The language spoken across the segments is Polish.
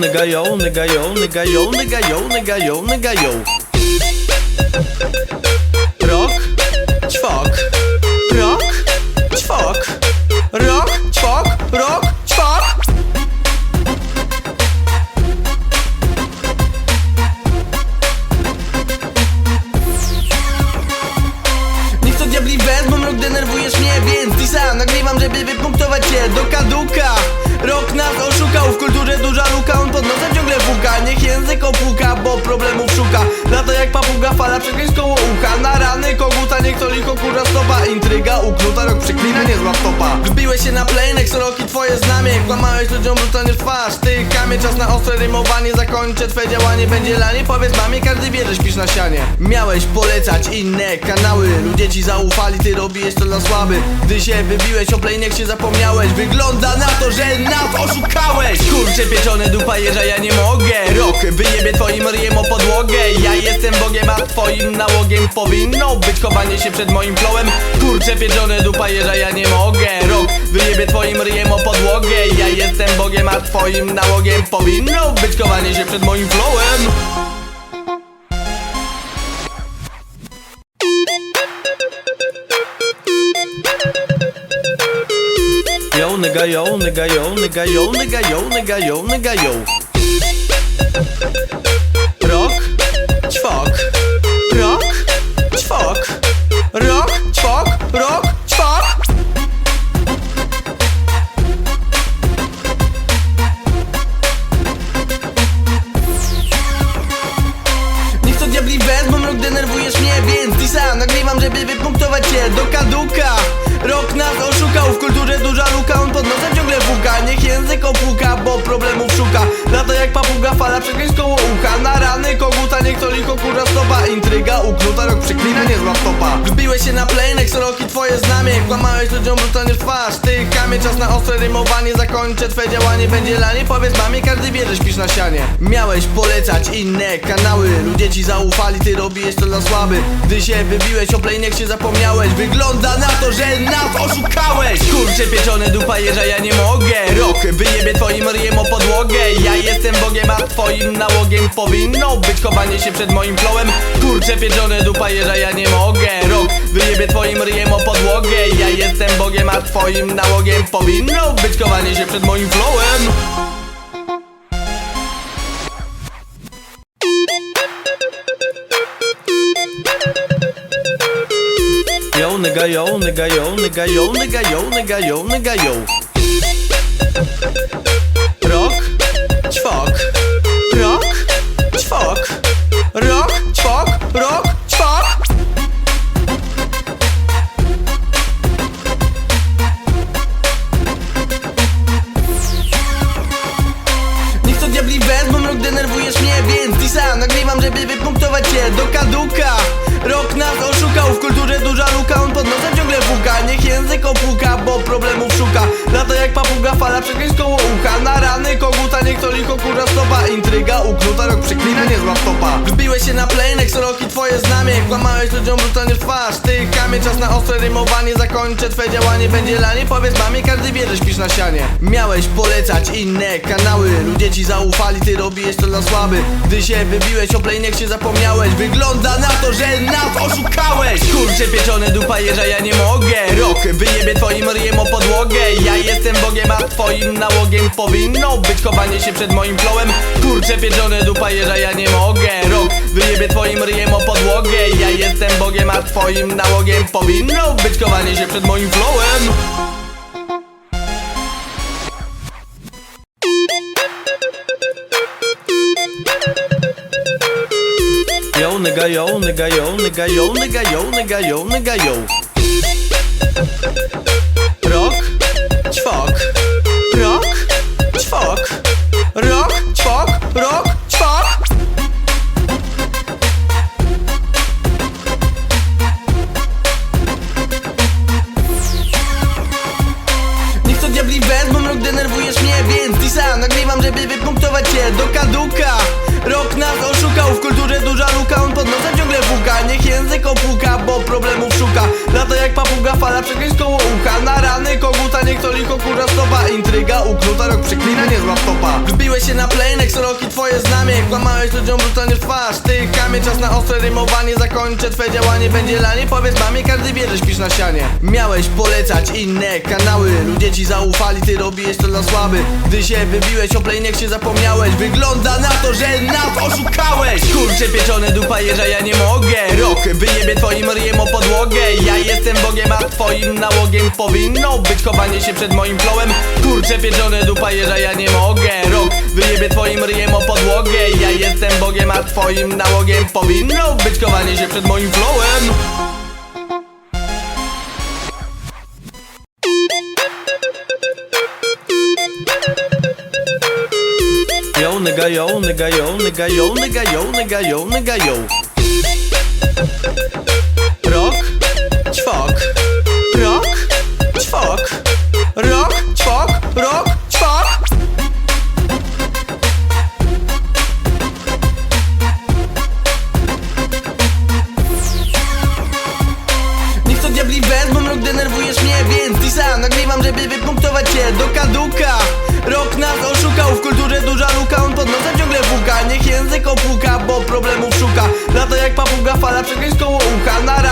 nigga yo, nigga yo, nigga yo, nigga yo, nigga yo, nigga yo. Rok, ćwok, problemów szuka. Lata jak papuga, fala przekleństw koło ucha. Na rany koguta, niech to licho kurza stopa Intryga rok przeklina, niezła stopa Wbiłeś się na playnex, roki twoje znamie. Kłamałeś ludziom brutalnie w twarz. Ty kamie, czas na ostre rymowanie. Zakończę twoje działanie, będzie lanie. Powiedz mamie, każdy wie, że śpisz na sianie. Miałeś polecać inne kanały. Ludzie ci zaufali, ty robiłeś to dla słaby Gdy się wybiłeś, o playnex się zapomniałeś. Wygląda na to, że nas oszukałeś. Kurczę pieczone dupa jeża, ja nie mogę. Rok wyjebie twoim ryjem o podłogę. Ja jestem Bogiem, a twoim nałogiem Powinno być chowanie się przed moim flowem Kurczę pieczone dupa jeża, ja nie mogę. Rok wyjebie twoim ryjem o podłogę. Ja jestem Bogiem, a twoim nałogiem Powinno być chowanie się przed moim flowem Yo, nigga, yo, nigga, yo, nigga, yo, nigga, yo, nigga, yo, nigga, yo. Rok, ćwok, więc Tisa nagrywam, żeby wypunktować cię do kaduka Rok nas oszukał, w kulturze duża luka, on pod nosem ciągle puka. Niech język opuka, bo problemów szuka. Lata jak papuga, fala przekleństw koło ucha. Na rany koguta, niech to licho kurza stopa. Intryga uknuta, rok przeklina, niezła stopa Wbiłeś się na playnex, roki twoje znamie. Kłamałeś ludziom brutalnie w twarz. Ty kamie, czas na ostre rymowanie. Zakończę twoje działanie, będzie lanie. Powiedz mamie, każdy wie, że śpisz na sianie. Miałeś polecać inne kanały. Ludzie ci zaufali, ty robiłeś to dla słaby Gdy się wybiłeś, o playnex się zapomniałeś. Wygląda na to, że nas oszukałeś Kurczę pieczone dupa jeża, ja nie mogę. Rok wyjebie twoim ryjem o podłogę. Ja jestem Bogiem, a twoim nałogiem Powinno być chowanie się przed moim flowem Kurczę pieczone dupa jeża, ja nie mogę. Rok wyjebie twoim ryjem o podłogę. Ja jestem Bogiem, a twoim nałogiem Powinno być chowanie się przed moim flowem nigga, yo, nigga, yo, nigga, yo. Rok, ćwok, rok, ćwok, rok, kurza stopa Intryga uknuta, rok przeklina, niezła stopa Wbiłeś się na playnex, roki twoje znamie. Kłamałeś ludziom brutalnie w twarz. Ty kamie, czas na ostre rymowanie. Zakończę twoje działanie, będzie lanie. Powiedz mamie, każdy wie, że śpisz na sianie. Miałeś polecać inne kanały. Ludzie ci zaufali, ty robiłeś to dla słaby Gdy się wybiłeś, o playnex się zapomniałeś. Wygląda na to, że nas oszukałeś. Kurczę pieczone dupa jeża, ja nie mogę. Rok wyjebie twoim ryjem o podłogę. Ja jestem Bogiem, a twoim nałogiem Powinno być chowanie się przed moim flowem Kurczę pieczone dupa jeża, ja nie mogę. Rok wyjebie twoim ryjem o podłogę. Ja jestem Bogiem, a twoim nałogiem Powinno być chowanie się przed moim flowem. Yo, nigga, yo, nigga, yo, nigga, yo, nigga, yo, nigga, yo, nigga, yo. Rok, ćwok, Tisa nagrywam, żeby wypunktować cię do kaduka. Rok nas oszukał, w kulturze duża luka, on pod nosem ciągle puka Niech język opuka, bo problemów szuka. Lata jak papuga, fala przekleństw koło ucha. Na rany koguta, niech to licho kurwa stopa Uknuta, rok przeklinanie z laptopa Wbiłeś się na playnex, roki twoje znamie. Kłamałeś ludziom brutalnie w twarz. Ty kamie, czas na ostre rymowanie. Zakończę twoje działanie, będzie lanie. Powiedz mamie, każdy wie, że śpisz na sianie. Miałeś polecać inne kanały. Ludzie ci zaufali, ty robiłeś to dla słaby Gdy się wybiłeś o się zapomniałeś. Wygląda na to, że nas oszukałeś. Kurczę pieczone dupa jeża, ja nie mogę Wyjebie twoim ryjem o podłogę. Ja jestem Bogiem, a twoim nałogiem Powinno być chowanie się przed moim flowem Kurczę pieczone dupa jeża, ja nie mogę. Rok wyjebie twoim ryjem o podłogę. Ja jestem Bogiem, a twoim nałogiem Powinno być chowanie się przed moim flowem Yo nigga yo nigga yo nigga yo nigga yo nigga yo nigga yo Rok, ćwok, rok, ćwok, rok, ćwok, rok, ćwok. Niech to diabli wezmą, rok denerwujesz mnie, więc Disa nagrywam, żeby wypunktować cię do kaduka. Rok nas oszukał, w kulturze duża luka, on pod nosem ciągle puka Niech język opuka, bo problemów szuka. Lata jak papuga, fala przekleństw koło ucha Na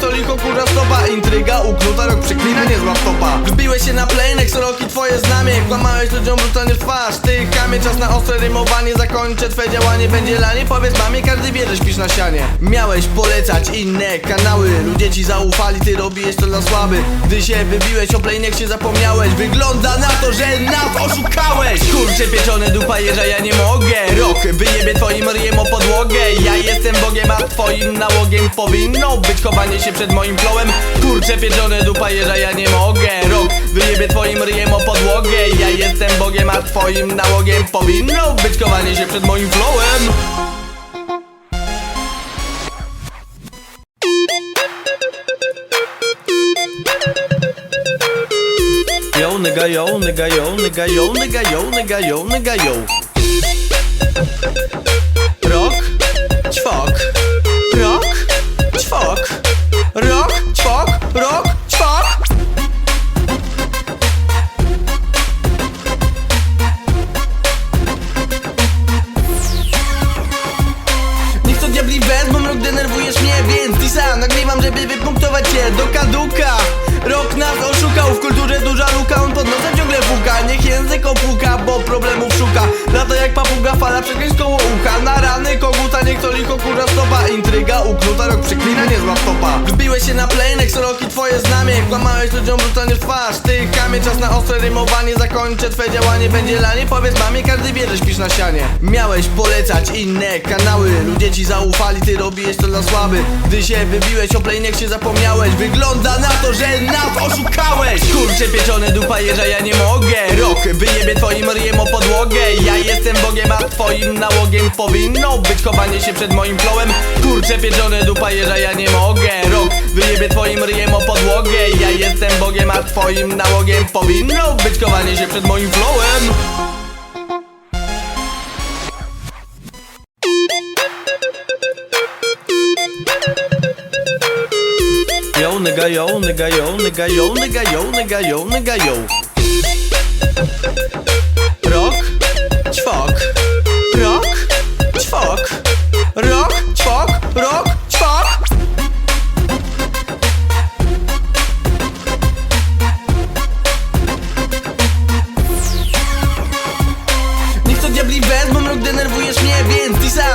to licho kurwa stopa. Intryga uknuta, rok przeklinanie z laptopa Wbiłeś się na playnex, roki twoje znamie. Kłamałeś ludziom brutalnie w twarz. Ty czas na ostre rymowanie. Zakończę twoje działanie, będzie lanie. Powiedz mamie, każdy wie, że śpisz na sianie. Miałeś polecać inne kanały. Ludzie ci zaufali, ty robiłeś to dla słaby Gdy się wybiłeś o się zapomniałeś. Wygląda na to, że nas oszukałeś. Kurczę pieczone dupa jeża, ja nie mogę. Rok wyjebie twoim ryjem o podłogę. Ja jestem Bogiem, a twoim nałogiem Powinno być chowanie się przed moim flowem Kurczę pieczone dupa jeża, ja nie mogę. Rok wyjebie twoim ryjem o podłogę. Ja jestem Bogiem, a twoim nałogiem Powinno być chowanie się przed moim flowem Yo nigga yo nigga yo nigga yo nigga yo nigga yo nigga yo. Rok, ćwok, rok, rok, licho kurwa stopa. Intryga uknuta, rok przeklinanie z laptopa Wbiłeś się na playnex, roki twoje znamie. Kłamałeś ludziom brutalnie w twarz. Ty kamie, czas na ostre rymowanie. Zakończę twoje działanie, będzie lanie. Powiedz mamie, każdy wie, że śpisz na sianie. Miałeś polecać inne kanały. Ludzie ci zaufali, ty robiłeś to dla słaby Gdy się wybiłeś o się zapomniałeś. Wygląda na to, że nas oszukałeś. Kurczę pieczone dupa jeża, ja nie mogę. Rok wyjebie twoim ryjem o podłogę. Ja jestem Bogiem, a twoim nałogiem Powinno być chowanie się przed moim flowem Kurczę pieczone dupa jeża, ja nie mogę. Rok wyjebie twoim ryjem o podłogę. Ja jestem Bogiem, a twoim nałogiem Powinno być chowanie się przed moim flowem Yo nigga yo nigga yo nigga yo nigga yo nigga yo nigga yo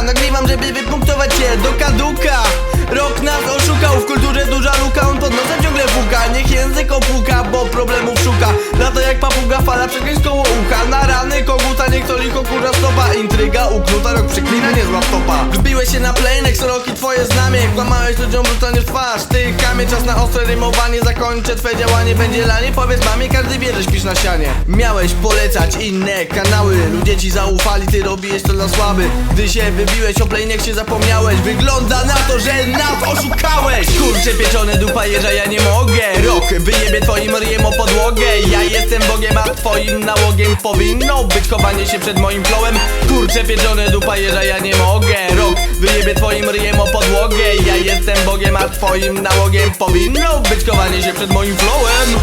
nagrywam, żeby wypunktować cię do kaduka Rok nas oszukał, w kulturze duża luka, on pod nosem ciągle puka. Niech język opuka, bo problemów szuka. Lata jak papuga, fala przekleństw koło ucha. Na rany koguta, niech to licho kurwa stopa. Intryga uknuta, rok przeklinanie z laptopa Wbiłeś się na playnex, roki twoje znamie. Kłamałeś ludziom brutalnie w twarz. Ty kamie, czas na ostre rymowanie. Zakończę twoje działanie, będzie lanie. Powiedz mamie, każdy wie, że śpisz na sianie. Miałeś polecać inne kanały. Ludzie ci zaufali, ty robiłeś to dla słaby Gdy się wybiłeś o się zapomniałeś. Wygląda na to, że nas oszukałeś! Kurczę pieczone dupa jeża, ja nie mogę. Rok wyjebie twoim ryjem o podłogę. Ja jestem Bogiem, a twoim nałogiem Powinno być chowanie się przed moim flowem Kurczę pieczone dupa jeża, ja nie mogę. Rok wyjebie twoim ryjem o podłogę. Ja jestem Bogiem, a twoim nałogiem Powinno być chowanie się przed moim flowem